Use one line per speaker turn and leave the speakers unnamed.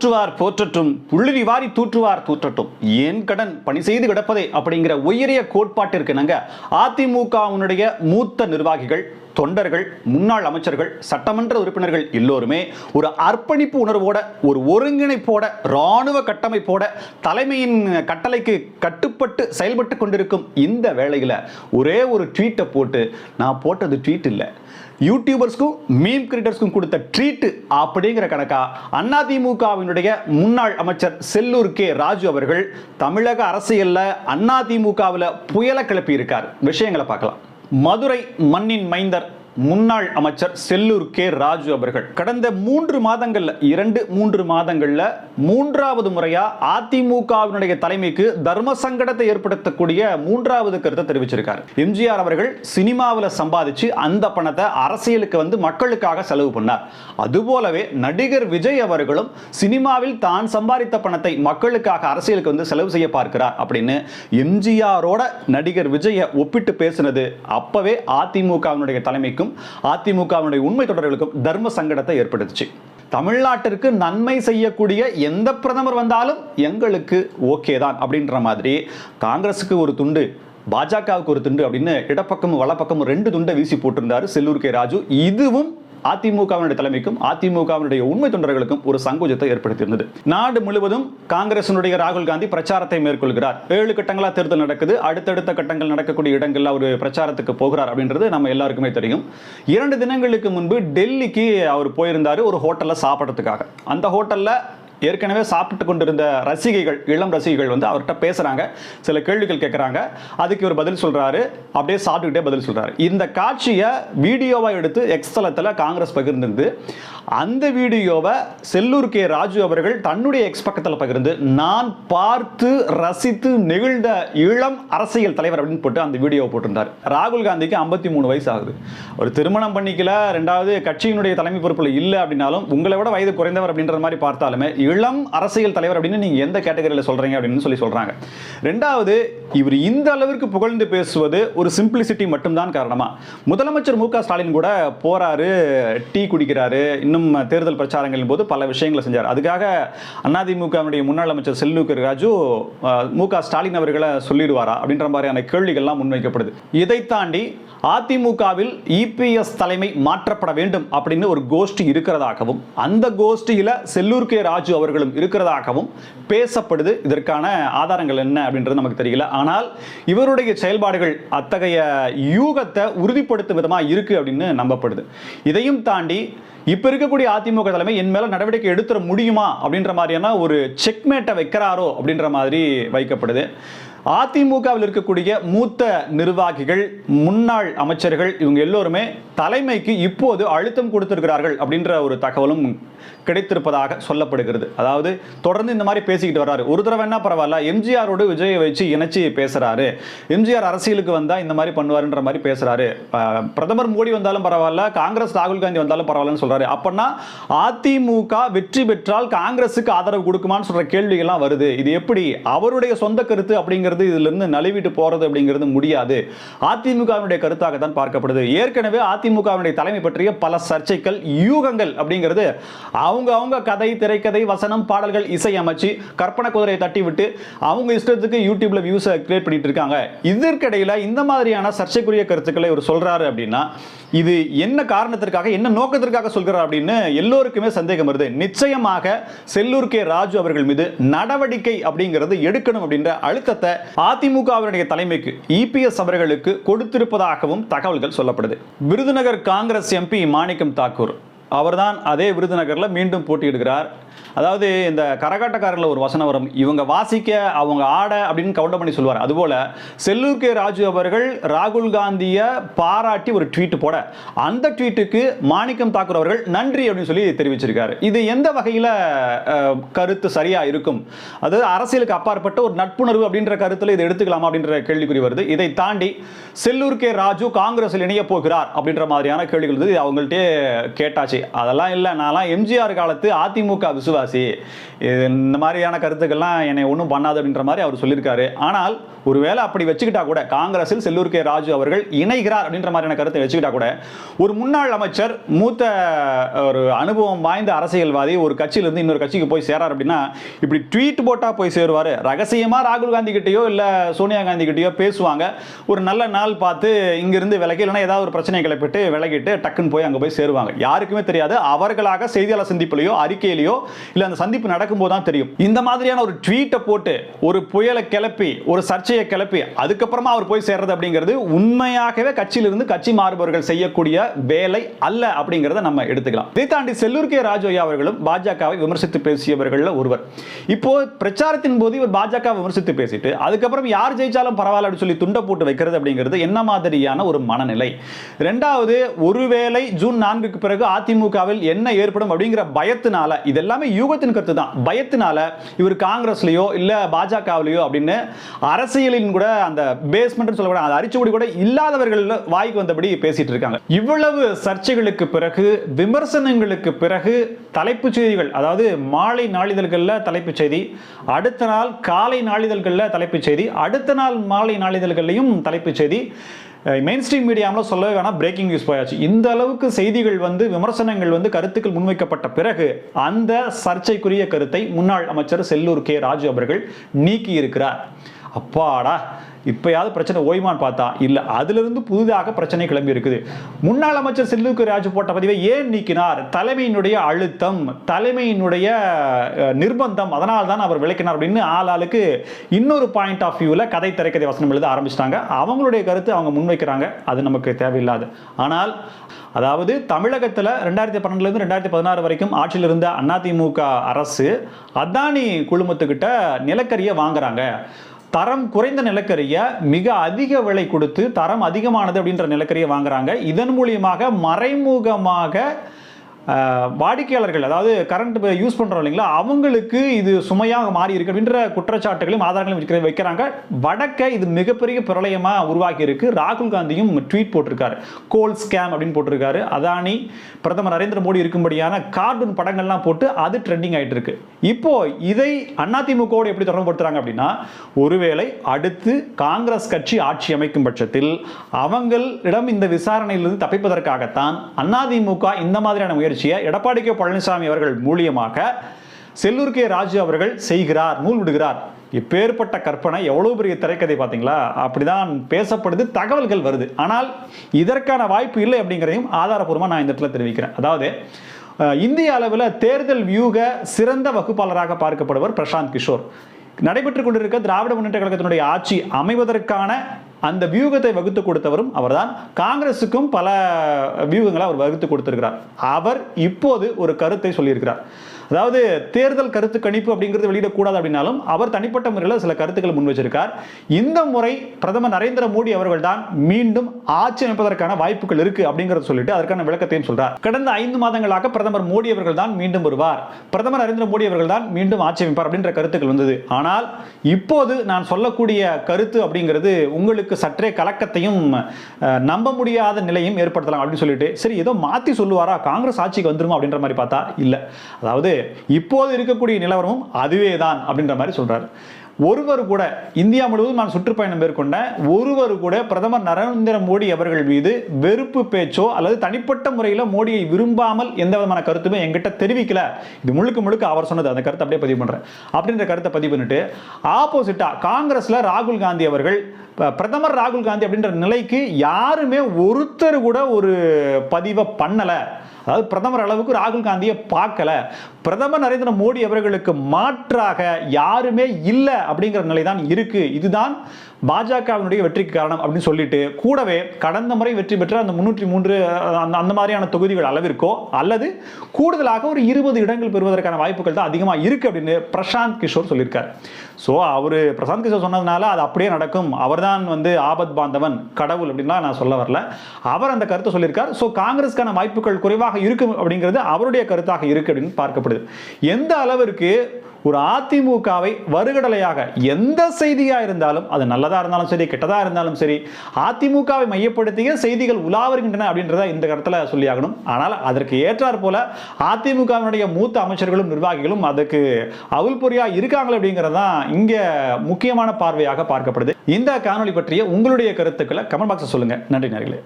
போற்றுவார் போற்றட்டும் புள்ளி நிவாரி தூற்றுவார் தூற்றட்டும் ஏன் கடன் பணி செய்து கிடப்பதே அப்படிங்கிற உயரிய கோட்பாட்டிற்கு நாங்க அதிமுகவினுடைய மூத்த நிர்வாகிகள் தொண்டர்கள் முன்னாள் அமைச்சர்கள் சட்டமன்ற உறுப்பினர்கள் எல்லோருமே ஒரு அர்ப்பணிப்பு உணர்வோட ஒரு ஒருங்கிணைப்போட இராணுவ கட்டமைப்போட தலைமையின் கட்டளைக்கு கட்டுப்பட்டு செயல்பட்டு கொண்டிருக்கும் இந்த வேளையில் ஒரே ஒரு ட்வீட்டை போட்டு நான் போட்டது ட்வீட் இல்லை. யூடியூபர்ஸ்க்கும் மீம் கிரியேட்டர்ஸ்க்கும் கொடுத்த ட்ரீட் அப்படிங்கிற கணக்கா? அதிமுகவினுடைய முன்னாள் அமைச்சர் செல்லூர் கே. ராஜு அவர்கள் தமிழக அரசியலில் அதிமுகவில் புயலை கிளப்பி இருக்கார் விஷயங்களை பார்க்கலாம். மதுரை மண்ணின் மைந்தர் முன்னாள் அமைச்சர் செல்லூர் கே. ராஜு அவர்கள். கடந்த மூன்று மாதங்கள்ல இரண்டு மூன்று மாதங்கள்ல மூன்றாவது முறையா அதிமுகவினுடைய தலைமைக்கு தர்ம சங்கடத்தை ஏற்படுத்தக்கூடிய மூன்றாவது கருத்தை தெரிவிச்சிருக்காரு. எம்ஜிஆர் அவர்கள் சினிமாவில் சம்பாதிச்சு அந்த பணத்தை அரசியலுக்கு வந்து மக்களுக்காக செலவு பண்ணார். அதுபோலவே நடிகர் விஜய் அவர்களும் சினிமாவில் தான் சம்பாதித்த பணத்தை மக்களுக்காக அரசியலுக்கு வந்து செலவு செய்ய பார்க்கிறார் அப்படின்னு எம்ஜிஆரோட நடிகர் விஜயை ஒப்பிட்டு பேசினது அப்பவே அதிமுகவினுடைய தலைமைக்கு கட்சிக்கும் அதிமுகவினுடைய உண்மை தொடர்களுக்கும் தர்ம சங்கடத்தை ஏற்படுத்துச்சு. தமிழ்நாட்டிற்கு நன்மை செய்யக்கூடிய எந்த பிரதமர் வந்தாலும் எங்களுக்கு ஓகே தான் அப்படின்ற மாதிரி காங்கிரஸுக்கு ஒரு துண்டு பாஜகவுக்கு ஒரு துண்டு அப்படின்னு இடப்பக்கமும் வலப்பக்கமும் ரெண்டு துண்டை வீசி போட்டிருந்தாரு செல்லூர் கே ராஜு. இதுவும் அதிமுகவினுடைய தலைமைக்கும் அதிமுகவினுடைய உண்மை தொண்டர்களுக்கும் ஒரு சங்கோஜத்தை ஏற்படுத்தியிருந்தது. நாடு முழுவதும் காங்கிரசினுடைய ராகுல் காந்தி பிரச்சாரத்தை மேற்கொள்கிறார். ஏழு கட்டங்களா தேர்தல் நடக்குது. அடுத்தடுத்த கட்டங்கள் நடக்கக்கூடிய இடங்களில் அவர் பிரச்சாரத்துக்கு போகிறார் அப்படின்றது நம்ம எல்லாருக்குமே தெரியும். இரண்டு தினங்களுக்கு முன்பு டெல்லிக்கு அவர் போயிருந்தார் ஒரு ஹோட்டலில் சாப்பிட்றதுக்காக. அந்த ஹோட்டலில் ஏற்கனவே சாப்பிட்டு கொண்டிருந்த ரசிகைகள் இளம் ரசிகைகள் வந்து அவர்கிட்ட பேசுகிறாங்க சில கேள்விகள் கேட்குறாங்க அதுக்கு இவர் பதில் சொல்கிறாரு அப்படியே சாப்பிட்டுக்கிட்டே பதில் சொல்கிறாரு இந்த காட்சியை வீடியோவாக எடுத்து எக்ஸ்தலத்தில் காங்கிரஸ் பகிர்ந்திருந்து அந்த வீடியோவை செல்லூர் கே. ராஜு அவர்கள் தன்னுடைய எக்ஸ் பக்கத்தில் பகிர்ந்து நான் பார்த்து ரசித்து நெகிழ்ந்த இளம் அரசியல் தலைவர் அப்படின்னு போட்டு அந்த வீடியோவை போட்டிருந்தார். ராகுல் காந்திக்கு ஐம்பத்தி மூணு வயசு ஆகுது. ஒரு திருமணம் பண்ணிக்கல. ரெண்டாவது கட்சியினுடைய தலைமை பொறுப்பில் இல்லை அப்படின்னாலும் உங்களை விட வயது குறைந்தவர் அப்படின்ற மாதிரி பார்த்தாலுமே இளம் அரசியல் தலைவர் அப்படின்னு நீங்க எந்த கேட்டகரியில் சொல்றீங்க அப்படின்னு சொல்லி சொல்றாங்க. ரெண்டாவது இவர் இந்த அளவிற்கு புகழ்ந்து பேசுவது ஒரு சிம்பிளிசிட்டி மட்டும்தான் காரணமா. முதலமைச்சர் மு ஸ்டாலின் கூட போறாரு டீ குடிக்கிறாரு இன்னும் தேர்தல் பிரச்சாரங்களின் போது பல விஷயங்களை செஞ்சார். அதுக்காக அதிமுகவினுடைய முன்னாள் அமைச்சர் செல்லூர் ராஜு மு ஸ்டாலின் அவர்களை சொல்லிடுவாரா அப்படின்ற மாதிரியான கேள்விகள்லாம் முன்வைக்கப்படுது. இதை தாண்டி அதிமுகவில் இபிஎஸ் தலைமை மாற்றப்பட வேண்டும் அப்படின்னு ஒரு கோஷ்டி இருக்கிறதாகவும் அந்த கோஷ்டியில செல்லூர் கே ராஜு அவர்களும் இருக்கிறதாகவும் பேசப்படுது. இதற்கான ஆதாரங்கள் என்ன அப்படின்றது நமக்கு தெரியல. ஆனால் இவருடைய செயல்பாடுகள் அத்தகைய யூகத்தை உறுதிப்படுத்தும் விதமாக இருக்கு அப்படின்னு நம்பப்படுது. இதையும் தாண்டி இப்போ இருக்கக்கூடிய அதிமுக தலைமை என் மேலே நடவடிக்கை எடுத்துட முடியுமா அப்படின்ற மாதிரியான ஒரு செக்மேட்டை வைக்கிறாரோ அப்படின்ற மாதிரி வைக்கப்படுது. அதிமுகவில் இருக்கக்கூடிய மூத்த நிர்வாகிகள் முன்னாள் அமைச்சர்கள் இவங்க எல்லோருமே தலைமைக்கு இப்போது அழுத்தம் கொடுத்திருக்கிறார்கள் அப்படின்ற ஒரு தகவலும் கிடைத்திருப்பதாக சொல்லப்படுகிறது. அதாவது தொடர்ந்து இந்த மாதிரி பேசிக்கிட்டு வர்றாரு. ஒரு தடவை என்ன பரவாயில்ல எம்ஜிஆரோடு விஜயை வச்சு இணைச்சி பேசுறாரு. எம்ஜிஆர் அரசியலுக்கு வந்தால் இந்த மாதிரி பண்ணுவாருன்ற மாதிரி பேசுறாரு. பிரதமர் மோடி வந்தாலும் பரவாயில்ல காங்கிரஸ் ராகுல் காந்தி வந்தாலும் பரவாயில்லன்னு சொல்றாரு. அப்படின்னா அதிமுக வெற்றி பெற்றால் காங்கிரஸுக்கு ஆதரவு கொடுக்குமான்னு சொல்ற கேள்விகள்லாம் வருது. இது எப்படி அவருடைய சொந்த கருத்து அப்படிங்கிற அப்படிங்கிறது இதிலிருந்து நழுவிட்டு போகிறது அப்படிங்கிறது முடியாது. அதிமுகவினுடைய கருத்தாக தான் பார்க்கப்படுது. ஏற்கனவே அதிமுகவினுடைய தலைமை பற்றிய பல சர்ச்சைகள் யூகங்கள் அப்படிங்கிறது அவங்க அவங்க கதை திரைக்கதை வசனம் பாடல்கள் இசை அமைச்சு கற்பனை குதிரையை தட்டி விட்டு அவங்க இஷ்டத்துக்கு யூடியூப்ல வியூஸை கிரியேட் பண்ணிட்டு இருக்காங்க. இதற்கிடையில இந்த மாதிரியான சர்ச்சைக்குரிய கருத்துக்களை இவர் சொல்றாரு அப்படின்னா இது என்ன காரணத்திற்காக என்ன நோக்கத்திற்காக சொல்கிறார் அப்படின்னு எல்லோருக்குமே சந்தேகம் வருது. நிச்சயமாக செல்லூர் கே ராஜு அவர்கள் மீது நடவடிக்கை அப்படிங்கிறது எடுக்கணும் அப்படின்ற அழுத்தத்தை அதிமுகவினுடைய தலைமைக்கு இபிஎஸ் அவர்களுக்கு கொடுத்திருப்பதாகவும் தகவல்கள் சொல்லப்படுது. Virudhunagar Congress MP Manickam Tagore. அவர்தான் அதே விருதுநகரில் மீண்டும் போட்டியிடுகிறார். அதாவது இந்த கரகாட்டக்காரர்கள் ஒரு வசனம் வரும். இவங்க வாசிக்க அவங்க ஆட அப்படின்னு கவுண்டர் பண்ணி சொல்லுவார். அதுபோல் செல்லூர் கே ராஜு அவர்கள் ராகுல் காந்தியை பாராட்டி ஒரு ட்வீட் போட. அந்த ட்வீட்டுக்கு மாணிக்கம் தாக்கூர் அவர்கள் நன்றி அப்படின்னு சொல்லி தெரிவிச்சிருக்காரு. இது எந்த வகையில் கருத்து சரியா இருக்கும்? அதாவது அரசியலுக்கு அப்பாற்பட்ட ஒரு நட்புணர்வு அப்படின்ற கருத்தில் இதை எடுத்துக்கலாமா அப்படின்ற கேள்விக்குறி வருது. இதை தாண்டி செல்லூர் கே ராஜு காங்கிரஸில் இணைய போகிறார் அப்படின்ற மாதிரியான கேள்விகள் அவங்கள்ட்டே கேட்டாச்சு. அதெல்லாம் இல்லை. நான்லாம் எம்ஜிஆர் காலத்து அதிமுக விசுவாசி. இந்த மாதிரியான கருத்துக்கள்லாம் என்னை ஒன்றும் பண்ணாது அப்படின்ற மாதிரி அவர் சொல்லியிருக்காரு. ஆனால் ஒருவேளை அப்படி வச்சுக்கிட்டா கூட காங்கிரஸில் செல்லூர் கே ராஜு அவர்கள் இணைகிறார் அப்படின்ற மாதிரியான கருத்தை வச்சுக்கிட்டா கூட ஒரு முன்னாள் அமைச்சர் மூத்த ஒரு அனுபவம் வாய்ந்த அரசியல்வாதி ஒரு கட்சியிலிருந்து இன்னொரு கட்சிக்கு போய் சேரார் அப்படின்னா இப்படி ட்வீட் போட்டா போய் சேருவார். ரகசியமா ராகுல் காந்தி கிட்டேயோ இல்லை சோனியா காந்தி கிட்டயோ பேசுவாங்க. ஒரு நல்ல நாள் பார்த்து இங்கிருந்து விலகி இல்லைன்னா ஏதாவது ஒரு பிரச்சனை கிளப்பிட்டு விலகிட்டு டக்குன்னு போய் அங்க போய் சேருவாங்க. யாருக்குமே தெரியாது. அவர்களாக செய்தியாளர் சந்திப்புலையோ அறிக்கையிலையோ இல்லை அந்த சந்திப்பு நடக்கும்போது தான் தெரியும். இந்த மாதிரியான ஒரு ட்வீட்டை போட்டு ஒரு புயலை கிளப்பி ஒரு சர்ச்சையை கிளப்பி அதுக்கப்புறமா அவர் போய் சேர்றது அப்படிங்கிறது உண்மையாகவே கட்சியிலிருந்து கட்சி மாறுபவர்கள் செய்யக்கூடிய வேலை அல்ல அப்படிங்கிறத நம்ம எடுத்துக்கலாம். இதை தாண்டி செல்லூர் கே ராஜோயா அவர்களும் பாஜகவை விமர்சித்து பேசியவர்கள்ல ஒருவர். இப்போ பிரச்சாரத்தின் போது இவர் பாஜக விமர்சித்து பேசிட்டு அதுக்கப்புறம் யார் ஜெயிச்சாலும் பரவாயில்ல அப்படின்னு சொல்லி துண்டை போட்டு வைக்கிறது அப்படிங்கிறது என்ன மாதிரியான ஒரு மனநிலை? ரெண்டாவது ஒருவேளை ஜூன் நான்குக்கு பிறகு அதிமுகவில் என்ன ஏற்படும் அப்படிங்கிற பயத்தினால இதெல்லாம் யூகத்தின் கருத்து தான் பயத்தினால இவர் காங்கிரஸ்லயோ இல்ல பாஜகவிலையோ அப்படின்னு அரசியலின் கூட அந்த பேஸ்மெண்ட் சொல்லக்கூடாது அந்த அரிச்சுபடி கூட இல்லாதவர்கள் வாய்க்கு வந்தபடி பேசிட்டு இருக்காங்க. இவ்வளவு சர்ச்சைகளுக்கு பிறகு விமர்சனங்களுக்கு பிறகு தலைப்புச் செய்திகள் அதாவது மாலை நாளிதழ்களில் தலைப்புச் செய்தி அடுத்த நாள் காலை நாளிதழ்களில் தலைப்புச் செய்தி அடுத்த நாள் மாலை நாளிதழ்கள்லையும் தலைப்புச் செய்தி மெயின் ஸ்ட்ரீம் மீடியாவில் சொல்லவே வேணாம் பிரேக்கிங் நியூஸ் போயாச்சு. இந்த அளவுக்கு செய்திகள் வந்து விமர்சனங்கள் வந்து கருத்துக்கள் முன்வைக்கப்பட்ட பிறகு அந்த சர்ச்சைக்குரிய கருத்தை முன்னாள் அமைச்சர் செல்லூர் கே. ராஜு அவர்கள் நீக்கி இருக்கிறார் அப்பாடா இப்பயாவது பிரச்சனை ஓய்மான்னு பார்த்தா? இல்ல அதிலிருந்து புதிதாக பிரச்சனை கிளம்பி இருக்குது. முன்னாள் அமைச்சர் செல்லுக்கு ராஜு போட்ட பதிவை ஏன் நீக்கினார்? தலைமையினுடைய அழுத்தம் தலைமையினுடைய நிர்பந்தம் அதனால் தான் அவர் விளக்கினார் அப்படின்னு ஆள் ஆளுக்கு இன்னொரு பாயிண்ட் ஆஃப் வியூவில் கதை திரைக்கதை வசனம் எழுத ஆரம்பிச்சிட்டாங்க. அவங்களுடைய கருத்து அவங்க முன்வைக்கிறாங்க. அது நமக்கு தேவையில்லாது. ஆனால் அதாவது தமிழகத்தில் ரெண்டாயிரத்தி பன்னெண்டுலேருந்து ரெண்டாயிரத்தி பதினாறு வரைக்கும் ஆட்சியில் இருந்த அதிமுக அரசு அதானி குழுமத்துக்கிட்ட நிலக்கரியை வாங்குறாங்க. தரம் குறைந்த நிலக்கரியை மிக அதிக விலை கொடுத்து தரம் அதிகமானது அப்படின்ற நிலக்கரியை வாங்குறாங்க. இதன் மூலியமாக மறைமுகமாக வாடிக்கையாளர்கள் அதாவது கரண்ட் யூஸ் பண்ணுறோம் இல்லைங்களா அவங்களுக்கு இது சுமையாக மாறி இருக்கு அப்படின்ற குற்றச்சாட்டுகளையும் ஆதாரங்களையும் வைக்கிற- வைக்கிறாங்க. வடக்க இது மிகப்பெரிய பிரளயமாக உருவாக்கி இருக்கு. ராகுல் காந்தியும் ட்வீட் போட்டிருக்காரு. கோல் ஸ்கேம் அப்படின்னு போட்டிருக்காரு. அதானி பிரதமர் நரேந்திர மோடி இருக்கும்படியான கார்ட்டூன் படங்கள்லாம் போட்டு அது ட்ரெண்டிங் ஆயிட்டு இருக்கு. இப்போ இதை அதிமுகவோடு எப்படி தொடர்புபடுத்துறாங்க அப்படின்னா ஒருவேளை அடுத்து காங்கிரஸ் கட்சி ஆட்சி அமைக்கும் பட்சத்தில் அவங்களிடம் இந்த விசாரணையிலிருந்து தப்பிப்பதற்காகத்தான் அதிமுக இந்த மாதிரியான முயற்சியை எடப்பாடி கே பழனிசாமி அவர்கள் மூலியமாக செல்லூர் கே ராஜு அவர்கள் செய்கிறார் நூல் விடுகிறார் இப்பேற்பட்ட கற்பனை எவ்வளவு பெரிய திரைக்கதை பார்த்தீங்களா? அப்படிதான் பேசப்படுது தகவல்கள் வருது. ஆனால் இதற்கான வாய்ப்பு இல்லை அப்படிங்கிறதையும் ஆதாரபூர்வமாக நான் இந்த இடத்துல தெரிவிக்கிறேன். அதாவது இந்திய அளவில் தேர்தல் வியூக சிறந்த வகுப்பாளராக பார்க்கப்படுவர் பிரசாந்த் கிஷோர். நடைபெற்றுக் கொண்டிருக்க திராவிட முன்னேற்ற கழகத்தினுடைய ஆட்சி அமைவதற்கான அந்த வியூகத்தை வகுத்து கொடுத்தவரும் அவர்தான். காங்கிரசுக்கும் பல வியூகங்களை அவர் வகுத்து கொடுத்திருக்கிறார். அவர் இப்போது ஒரு கருத்தை சொல்லியிருக்கிறார். அதாவது தேர்தல் கருத்து கணிப்பு அப்படிங்கிறது வெளியிடக்கூடாது அப்படின்னாலும் அவர் தனிப்பட்ட முறையில் சில கருத்துக்களை முன் வச்சிருக்கார். இந்த முறை பிரதமர் நரேந்திர மோடி அவர்கள் தான் மீண்டும் ஆட்சி அமைப்பதற்கான வாய்ப்புகள் இருக்கு அப்படிங்கறத சொல்லிட்டு அதற்கான விளக்கத்தையும் சொல்றார். கடந்த ஐந்து மாதங்களாக பிரதமர் மோடி அவர்கள் தான் மீண்டும் வருவார். பிரதமர் நரேந்திர மோடி அவர்கள் தான் மீண்டும் ஆட்சி அமைப்பார் அப்படின்ற கருத்துக்கள் வந்தது. ஆனால் இப்போது நான் சொல்லக்கூடிய கருத்து அப்படிங்கிறது உங்களுக்கு சற்றே கலக்கத்தையும் நம்ப முடியாத நிலையும் ஏற்படுத்தலாம் அப்படின்னு சொல்லிட்டு சரி ஏதோ மாத்தி சொல்லுவாரா? காங்கிரஸ் ஆட்சிக்கு வந்துருமா அப்படின்ற மாதிரி பார்த்தா இல்லை. அதாவது இப்போது இருக்கக்கூடிய நிலவரமும் அதுவே தான் அப்படின்ற மாதிரி சொல்கிறார் ஒருவர் கூட இந்தியா முழுவதும் நான் சுற்றுப்பயணம் மேற்கொண்ட ஒருவர் கூட பிரதமர் நரேந்திர மோடி அவர்கள் மீது வெறுப்பு பேச்சோ அல்லது தனிப்பட்ட முறையில் மோடியை விரும்பாமல் எந்த விதமான கருத்துமே எங்கிட்ட தெரிவிக்கல. இது முழுக்க முழுக்க அவர் சொன்னது. அந்த கருத்தை அப்படியே பதிவு பண்ணுறேன் அப்படின்ற கருத்தை பதிவு பண்ணிட்டு ஆப்போசிட்டா காங்கிரஸ்ல ராகுல் காந்தி அவர்கள் பிரதமர் ராகுல் காந்தி அப்படின்ற நிலைக்கு யாருமே ஒருத்தர் கூட ஒரு பதிவை பண்ணலை. அதாவது பிரதமர் அளவுக்கு ராகுல் காந்தியை பார்க்கல. பிரதமர் நரேந்திர மோடி அவர்களுக்கு மாற்றாக யாருமே இல்லை அப்படிங்கிற நிலை தான் இருக்குது இதுதான் பாஜகவினுடைய வெற்றிக்கு காரணம் அப்படின்னு சொல்லிட்டு கூடவே கடந்த முறை வெற்றி பெற்ற அந்த முன்னூற்றி மூன்று அந்த அந்த மாதிரியான தொகுதிகள் அளவிற்கோ அல்லது கூடுதலாக ஒரு இருபது இடங்கள் பெறுவதற்கான வாய்ப்புகள் தான் அதிகமாக இருக்குது அப்படின்னு பிரசாந்த் கிஷோர் சொல்லியிருக்கார். ஸோ அவர் பிரசாந்த் கிஷோர் சொன்னதுனால அது அப்படியே நடக்கும். அவர்தான் வந்து ஆபத் பாந்தவன் கடவுள் அப்படின்லாம் நான் சொல்ல வரல. அவர் அந்த கருத்தை சொல்லியிருக்கார். ஸோ காங்கிரஸ்க்கான வாய்ப்புகள் குறைவாக இருக்கும் அப்படிங்கிறது அவருடைய கருத்தாக இருக்குது அப்படின்னு பார்க்கப்படுது. எந்த அளவிற்கு ஒரு அதிமுகவை வருகடலையாக எந்த செய்தியாக இருந்தாலும் அது நல்லதாக இருந்தாலும் சரி கெட்டதாக இருந்தாலும் சரி அதிமுகவை மையப்படுத்திய செய்திகள் உலா வருகின்றன அப்படின்றத இந்த கருத்தில் சொல்லியாகணும். ஆனால் அதற்கு ஏற்றாற் போல அதிமுகவினுடைய மூத்த அமைச்சர்களும் நிர்வாகிகளும் அதுக்கு அவுல் பொறியாக இருக்காங்களே அப்படிங்கிறது தான் இங்கே முக்கியமான பார்வையாக பார்க்கப்படுது. இந்த காணொளி பற்றிய உங்களுடைய கருத்துக்களை கமெண்ட் பாக்ஸில் சொல்லுங்க. நன்றி நேர்களே.